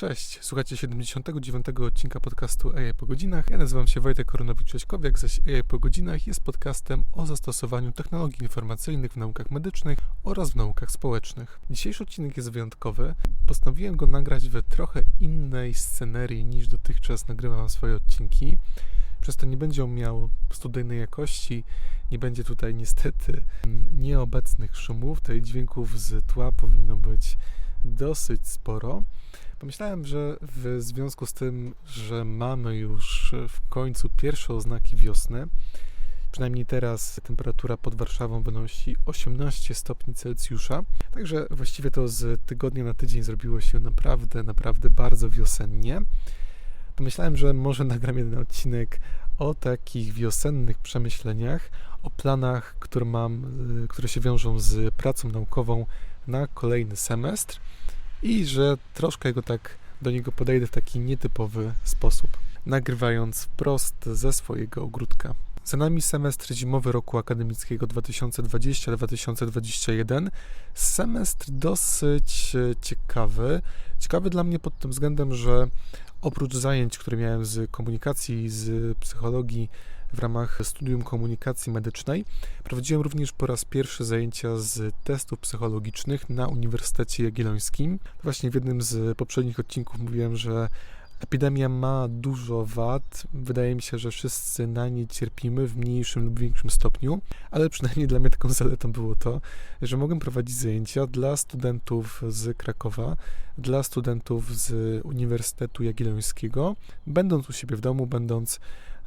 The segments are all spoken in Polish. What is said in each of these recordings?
Cześć, słuchacie 79. odcinka podcastu AI po godzinach. Ja nazywam się Wojtek Koronowicz-Cześkowiak, zaś AI po godzinach jest podcastem o zastosowaniu technologii informacyjnych w naukach medycznych oraz w naukach społecznych. Dzisiejszy odcinek jest wyjątkowy. Postanowiłem go nagrać w trochę innej scenerii niż dotychczas nagrywam swoje odcinki. Przez to nie będzie on miał studyjnej jakości, nie będzie tutaj niestety nieobecnych szumów, tej dźwięków z tła powinno być dosyć sporo. Pomyślałem, że w związku z tym, że mamy już w końcu pierwsze oznaki wiosny, przynajmniej teraz temperatura pod Warszawą wynosi 18 stopni Celsjusza, także właściwie to z tygodnia na tydzień zrobiło się naprawdę, naprawdę bardzo wiosennie. Pomyślałem, że może nagram jeden odcinek o takich wiosennych przemyśleniach, o planach, które mam, które się wiążą z pracą naukową na kolejny semestr i że troszkę go tak do niego podejdę w taki nietypowy sposób, nagrywając wprost ze swojego ogródka. Za nami semestr zimowy roku akademickiego 2020-2021. Semestr dosyć e, ciekawy. Ciekawy dla mnie pod tym względem, że oprócz zajęć, które miałem z komunikacji, z psychologii, w ramach studium komunikacji medycznej. Prowadziłem również po raz pierwszy zajęcia z testów psychologicznych na Uniwersytecie Jagiellońskim. Właśnie w jednym z poprzednich odcinków mówiłem, że Epidemia ma dużo wad. Wydaje mi się, że wszyscy na niej cierpimy w mniejszym lub większym stopniu, ale przynajmniej dla mnie taką zaletą było to, że mogłem prowadzić zajęcia dla studentów z Krakowa, dla studentów z Uniwersytetu Jagiellońskiego, będąc u siebie w domu, będąc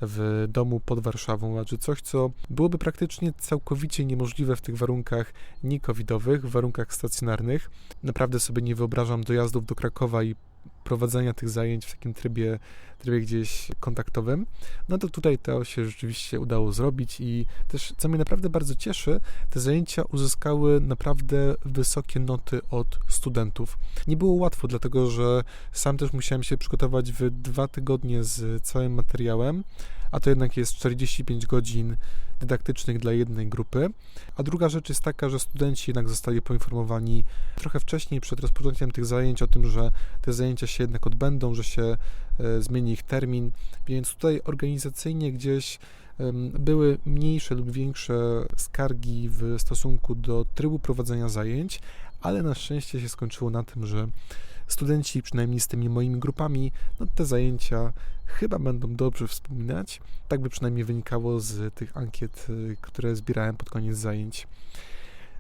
w domu pod Warszawą, znaczy coś, co byłoby praktycznie całkowicie niemożliwe w tych warunkach nie-covidowych, w warunkach stacjonarnych. Naprawdę sobie nie wyobrażam dojazdów do Krakowa i prowadzenia tych zajęć w takim trybie, trybie gdzieś kontaktowym, no to tutaj to się rzeczywiście udało zrobić i też, co mnie naprawdę bardzo cieszy, te zajęcia uzyskały naprawdę wysokie noty od studentów. Nie było łatwo, dlatego że sam też musiałem się przygotować w dwa tygodnie z całym materiałem, a to jednak jest 45 godzin dydaktycznych dla jednej grupy. A druga rzecz jest taka, że studenci jednak zostali poinformowani trochę wcześniej przed rozpoczęciem tych zajęć o tym, że te zajęcia się jednak odbędą, że się e, zmieni ich termin, więc tutaj organizacyjnie gdzieś były mniejsze lub większe skargi w stosunku do trybu prowadzenia zajęć, ale na szczęście się skończyło na tym, że studenci, przynajmniej z tymi moimi grupami, no te zajęcia chyba będą dobrze wspominać. Tak by przynajmniej wynikało z tych ankiet, y, które zbierałem pod koniec zajęć.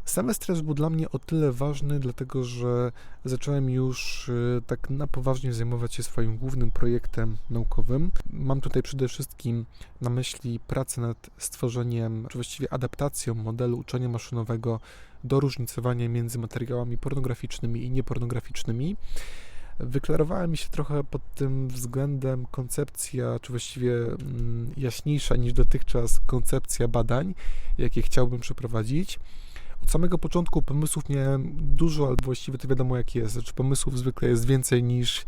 Semestr był dla mnie o tyle ważny, dlatego że zacząłem już y, tak na poważnie zajmować się swoim głównym projektem naukowym. Mam tutaj przede wszystkim na myśli pracę nad stworzeniem, czy właściwie adaptacją modelu uczenia maszynowego do różnicowania między materiałami pornograficznymi i niepornograficznymi. Wyklarowała mi się trochę pod tym względem koncepcja, czy właściwie mm, jaśniejsza niż dotychczas koncepcja badań, jakie chciałbym przeprowadzić. Od samego początku pomysłów miałem dużo, albo właściwie to wiadomo jak jest. Znaczy pomysłów zwykle jest więcej niż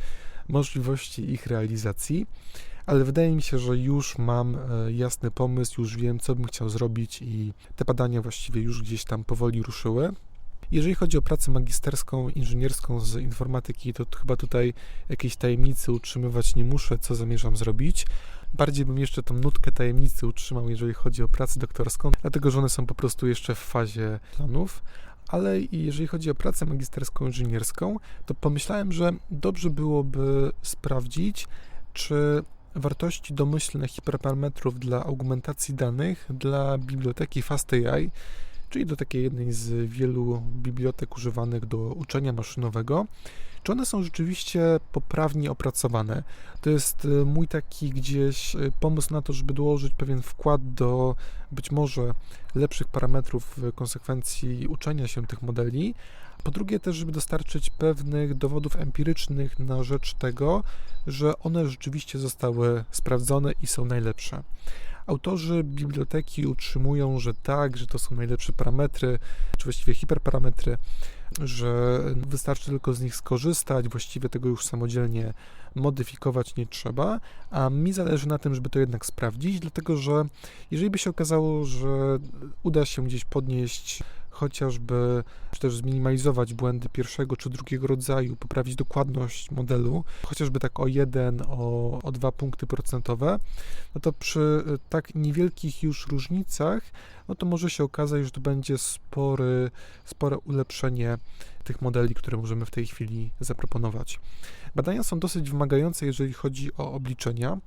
możliwości ich realizacji, ale wydaje mi się, że już mam e, jasny pomysł, już wiem, co bym chciał zrobić i te badania właściwie już gdzieś tam powoli ruszyły. Jeżeli chodzi o pracę magisterską, inżynierską z informatyki, to chyba tutaj jakiejś tajemnicy utrzymywać nie muszę, co zamierzam zrobić. Bardziej bym jeszcze tą nutkę tajemnicy utrzymał, jeżeli chodzi o pracę doktorską, dlatego że one są po prostu jeszcze w fazie planów. Ale jeżeli chodzi o pracę magisterską, inżynierską, to pomyślałem, że dobrze byłoby sprawdzić, czy wartości domyślne hiperparametrów dla augmentacji danych dla biblioteki FastAI czyli do takiej jednej z wielu bibliotek używanych do uczenia maszynowego, czy one są rzeczywiście poprawnie opracowane. To jest y, mój taki gdzieś y, pomysł na to, żeby dołożyć pewien wkład do być może lepszych parametrów w konsekwencji uczenia się tych modeli. Po drugie, też, żeby dostarczyć pewnych dowodów empirycznych na rzecz tego, że one rzeczywiście zostały sprawdzone i są najlepsze. Autorzy biblioteki utrzymują, że tak, że to są najlepsze parametry, czy właściwie hiperparametry, że wystarczy tylko z nich skorzystać, właściwie tego już samodzielnie modyfikować nie trzeba, a mi zależy na tym, żeby to jednak sprawdzić, dlatego że jeżeli by się okazało, że uda się gdzieś podnieść chociażby czy też zminimalizować błędy pierwszego czy drugiego rodzaju, poprawić dokładność modelu, chociażby tak o 1, o, o 2 punkty procentowe, no to przy tak niewielkich już różnicach, no to może się okazać, że to będzie spory, spore ulepszenie tych modeli, które możemy w tej chwili zaproponować. Badania są dosyć wymagające, jeżeli chodzi o obliczenia.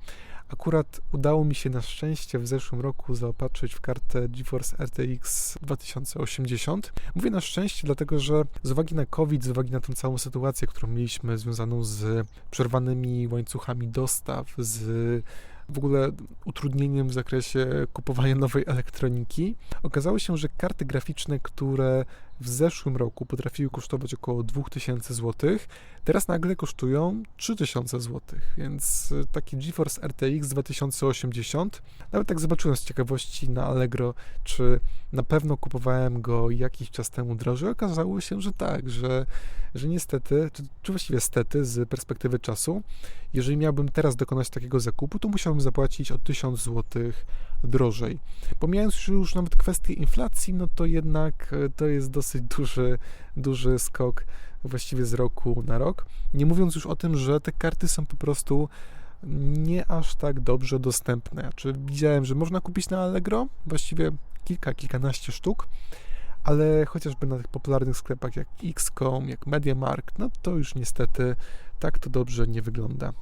Akurat udało mi się na szczęście w zeszłym roku zaopatrzyć w kartę GeForce RTX 2080. Mówię na szczęście, dlatego że z uwagi na COVID, z uwagi na tę całą sytuację, którą mieliśmy związaną z przerwanymi łańcuchami dostaw, z w ogóle utrudnieniem w zakresie kupowania nowej elektroniki. Okazało się, że karty graficzne, które w zeszłym roku potrafiły kosztować około 2000 zł, teraz nagle kosztują 3000 zł, więc y, taki GeForce RTX 2080, nawet tak zobaczyłem z ciekawości na Allegro, czy na pewno kupowałem go jakiś czas temu drożej, okazało się, że tak, że, że niestety, czy, czy właściwie stety z perspektywy czasu, jeżeli miałbym teraz dokonać takiego zakupu, to musiałbym zapłacić o 1000 zł drożej. Pomijając już nawet kwestię inflacji, no to jednak e, to jest dosyć duży, duży skok właściwie z roku na rok. Nie mówiąc już o tym, że te karty są po prostu nie aż tak dobrze dostępne. Czy widziałem, że można kupić na Allegro właściwie kilka, kilkanaście sztuk, ale chociażby na tych popularnych sklepach jak X.com, jak MediaMarkt, no to już niestety tak to dobrze nie wygląda.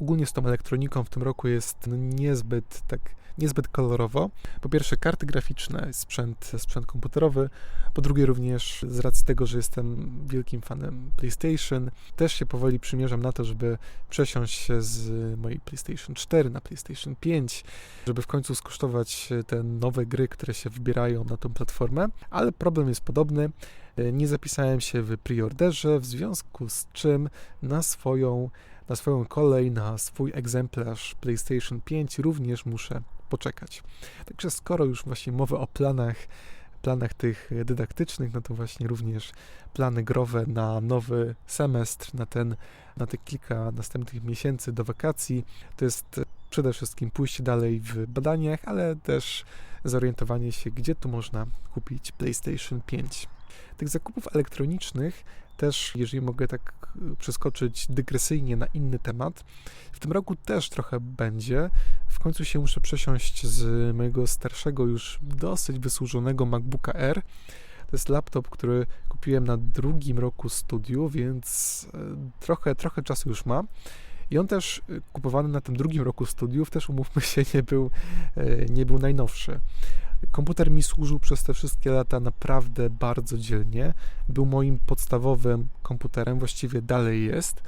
Ogólnie z tą elektroniką w tym roku jest no, niezbyt tak niezbyt kolorowo. Po pierwsze karty graficzne, sprzęt, sprzęt komputerowy, po drugie również z racji tego, że jestem wielkim fanem PlayStation, też się powoli przymierzam na to, żeby przesiąść się z mojej PlayStation 4 na PlayStation 5, żeby w końcu skosztować te nowe gry, które się wybierają na tą platformę, ale problem jest podobny. Nie zapisałem się w preorderze, w związku z czym na swoją na swoją kolej, na swój egzemplarz PlayStation 5 również muszę poczekać. Także skoro już właśnie mowa o planach, planach tych dydaktycznych, no to właśnie również plany growe na nowy semestr, na ten, na te kilka następnych miesięcy do wakacji, to jest przede wszystkim pójście dalej w badaniach, ale też zorientowanie się, gdzie tu można kupić PlayStation 5. Tych zakupów elektronicznych też, jeżeli mogę tak e, przeskoczyć dygresyjnie na inny temat, w tym roku też trochę będzie. W końcu się muszę przesiąść z mojego starszego, już dosyć wysłużonego MacBooka R. To jest laptop, który kupiłem na drugim roku studiów, więc e, trochę, trochę czasu już ma. I on też e, kupowany na tym drugim roku studiów, też umówmy się, nie był, nie był najnowszy. Komputer mi służył przez te wszystkie lata naprawdę bardzo dzielnie. Był moim podstawowym komputerem, właściwie dalej jest,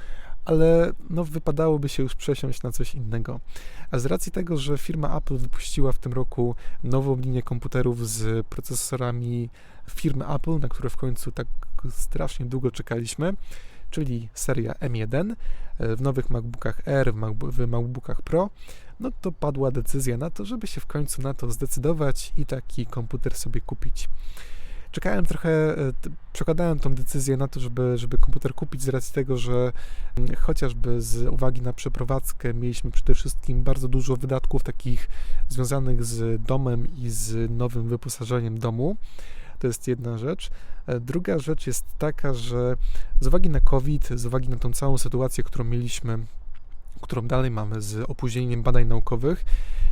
ale no, wypadałoby się już przesiąść na coś innego. A z racji tego, że firma Apple wypuściła w tym roku nową linię komputerów z procesorami firmy Apple, na które w końcu tak strasznie długo czekaliśmy, czyli seria M1 e, w nowych MacBookach R, w MacBookach Pro, no to padła decyzja na to, żeby się w końcu na to zdecydować i taki komputer sobie kupić. Czekałem trochę, e, przekładałem tą decyzję na to, żeby, żeby komputer kupić z racji tego, że chociażby z uwagi na przeprowadzkę mieliśmy przede wszystkim bardzo dużo wydatków takich związanych z domem i z nowym wyposażeniem domu. To jest jedna rzecz. E, druga rzecz jest taka, że z uwagi na COVID, z uwagi na tą całą sytuację, którą mieliśmy którą dalej mamy z opóźnieniem badań naukowych,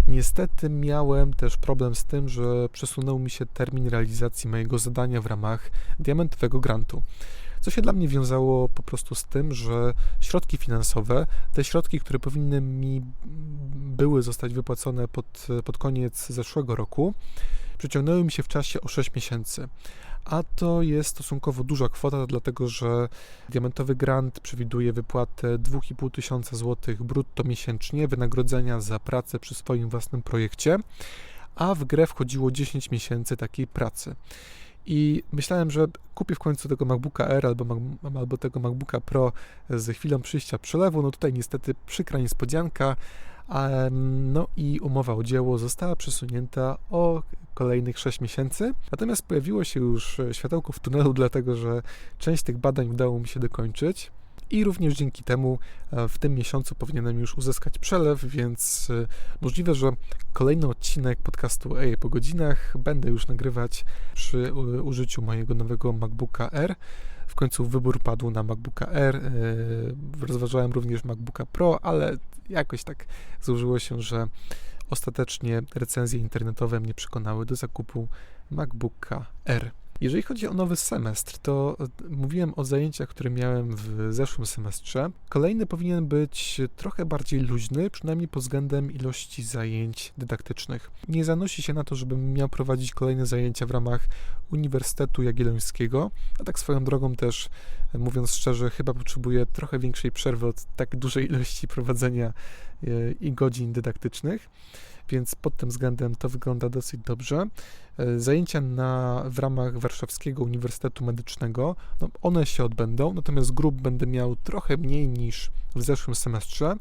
niestety miałem też problem z tym, że przesunął mi się termin realizacji mojego zadania w ramach diamentowego grantu. Co się dla mnie wiązało po prostu z tym, że środki finansowe, te środki, które powinny mi były zostać wypłacone pod, pod koniec zeszłego roku, przeciągnęły mi się w czasie o 6 miesięcy a to jest stosunkowo duża kwota, dlatego że diamentowy grant przewiduje wypłatę 2,5 tysiąca złotych brutto miesięcznie wynagrodzenia za pracę przy swoim własnym projekcie, a w grę wchodziło 10 miesięcy takiej pracy. I myślałem, że kupię w końcu tego MacBooka R albo, albo tego MacBooka Pro z chwilą przyjścia przelewu. No tutaj niestety przykra niespodzianka. No i umowa o dzieło została przesunięta o kolejnych 6 miesięcy. Natomiast pojawiło się już światełko w tunelu, dlatego że część tych badań udało mi się dokończyć. I również dzięki temu e, w tym miesiącu powinienem już uzyskać przelew, więc e, możliwe, że kolejny odcinek podcastu AI po godzinach będę już nagrywać przy użyciu mojego nowego MacBooka R. W końcu wybór padł na MacBooka R. E, rozważałem również MacBooka Pro, ale jakoś tak złożyło się, że ostatecznie recenzje internetowe mnie przekonały do zakupu MacBooka R. Jeżeli chodzi o nowy semestr, to e, mówiłem o zajęciach, które miałem w zeszłym semestrze. Kolejny powinien być trochę bardziej luźny, przynajmniej pod względem ilości zajęć dydaktycznych. Nie zanosi się na to, żebym miał prowadzić kolejne zajęcia w ramach Uniwersytetu Jagiellońskiego, a tak swoją drogą też, e, mówiąc szczerze, chyba potrzebuję trochę większej przerwy od tak dużej ilości prowadzenia e, i godzin dydaktycznych więc pod tym względem to wygląda dosyć dobrze. E, zajęcia na, w ramach Warszawskiego Uniwersytetu Medycznego, no one się odbędą, natomiast grup będę miał trochę mniej niż w zeszłym semestrze.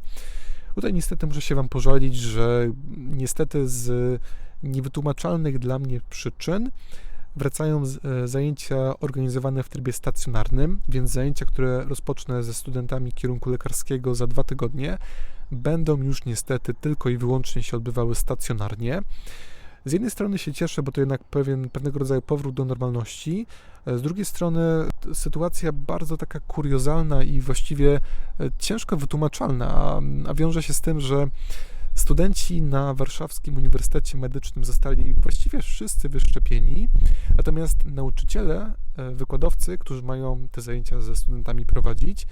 Tutaj niestety muszę się Wam pożalić, że niestety z niewytłumaczalnych dla mnie przyczyn wracają e, zajęcia organizowane w trybie stacjonarnym, więc zajęcia, które rozpocznę ze studentami kierunku lekarskiego za dwa tygodnie, będą już niestety tylko i wyłącznie się odbywały stacjonarnie. Z jednej strony się cieszę, bo to jednak pewien, pewnego rodzaju powrót do normalności. Z drugiej strony sytuacja bardzo taka kuriozalna i właściwie e, ciężko wytłumaczalna, a, a wiąże się z tym, że Studenci na Warszawskim Uniwersytecie Medycznym zostali właściwie wszyscy wyszczepieni, natomiast nauczyciele, e, wykładowcy, którzy mają te zajęcia ze studentami prowadzić,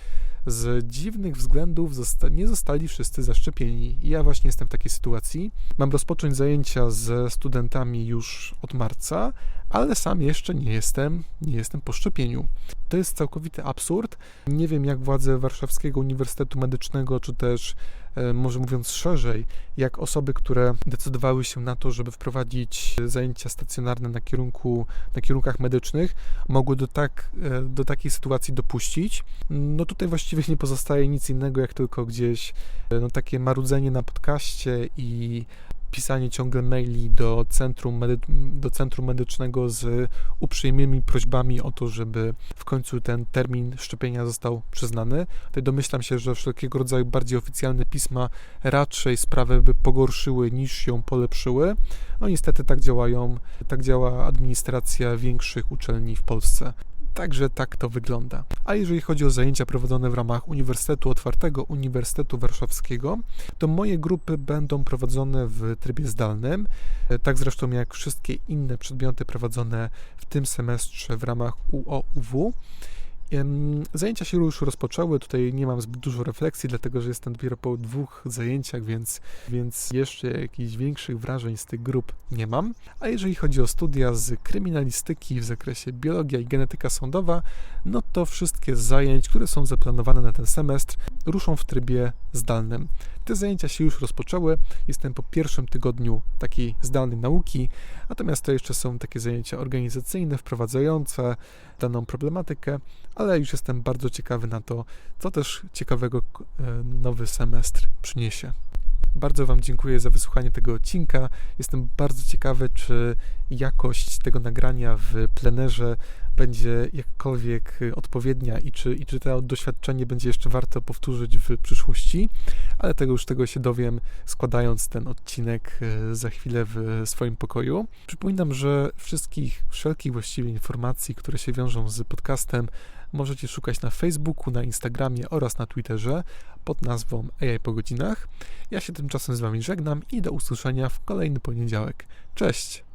z dziwnych względów zosta nie zostali wszyscy zaszczepieni. I ja właśnie jestem w takiej sytuacji. Mam rozpocząć zajęcia ze studentami już od marca, ale sam jeszcze nie jestem, nie jestem po szczepieniu. To jest całkowity absurd. Nie wiem, jak władze Warszawskiego Uniwersytetu Medycznego, czy też E, może mówiąc szerzej, jak osoby, które decydowały się na to, żeby wprowadzić zajęcia stacjonarne na, kierunku, na kierunkach medycznych, mogły do, tak, e, do takiej sytuacji dopuścić. No tutaj właściwie nie pozostaje nic innego, jak tylko gdzieś e, no, takie marudzenie na podcaście i pisanie ciągle maili do centrum, do centrum medycznego z uprzejmymi prośbami o to, żeby w końcu ten termin szczepienia został przyznany. Tutaj domyślam się, że wszelkiego rodzaju bardziej oficjalne pisma raczej sprawę by pogorszyły niż ją polepszyły. No niestety tak działają, tak działa administracja większych uczelni w Polsce. Także tak to wygląda. A jeżeli chodzi o zajęcia prowadzone w ramach Uniwersytetu Otwartego Uniwersytetu Warszawskiego, to moje grupy będą prowadzone w trybie zdalnym, tak zresztą jak wszystkie inne przedmioty prowadzone w tym semestrze w ramach UOUW. Zajęcia się już rozpoczęły, tutaj nie mam zbyt dużo refleksji, dlatego że jestem dopiero po dwóch zajęciach, więc, więc jeszcze jakichś większych wrażeń z tych grup nie mam. A jeżeli chodzi o studia z kryminalistyki w zakresie biologia i genetyka sądowa, no to wszystkie zajęć, które są zaplanowane na ten semestr, ruszą w trybie zdalnym. Te zajęcia się już rozpoczęły, jestem po pierwszym tygodniu takiej zdalnej nauki, natomiast to jeszcze są takie zajęcia organizacyjne, wprowadzające daną problematykę, ale już jestem bardzo ciekawy na to, co też ciekawego e, nowy semestr przyniesie. Bardzo Wam dziękuję za wysłuchanie tego odcinka. Jestem bardzo ciekawy, czy jakość tego nagrania w plenerze będzie jakkolwiek odpowiednia i czy, i czy to doświadczenie będzie jeszcze warto powtórzyć w przyszłości, ale tego już tego się dowiem składając ten odcinek e, za chwilę w swoim pokoju. Przypominam, że wszystkich, wszelkich właściwie informacji, które się wiążą z podcastem, możecie szukać na Facebooku, na Instagramie oraz na Twitterze pod nazwą AI po godzinach. Ja się tymczasem z Wami żegnam i do usłyszenia w kolejny poniedziałek. Cześć!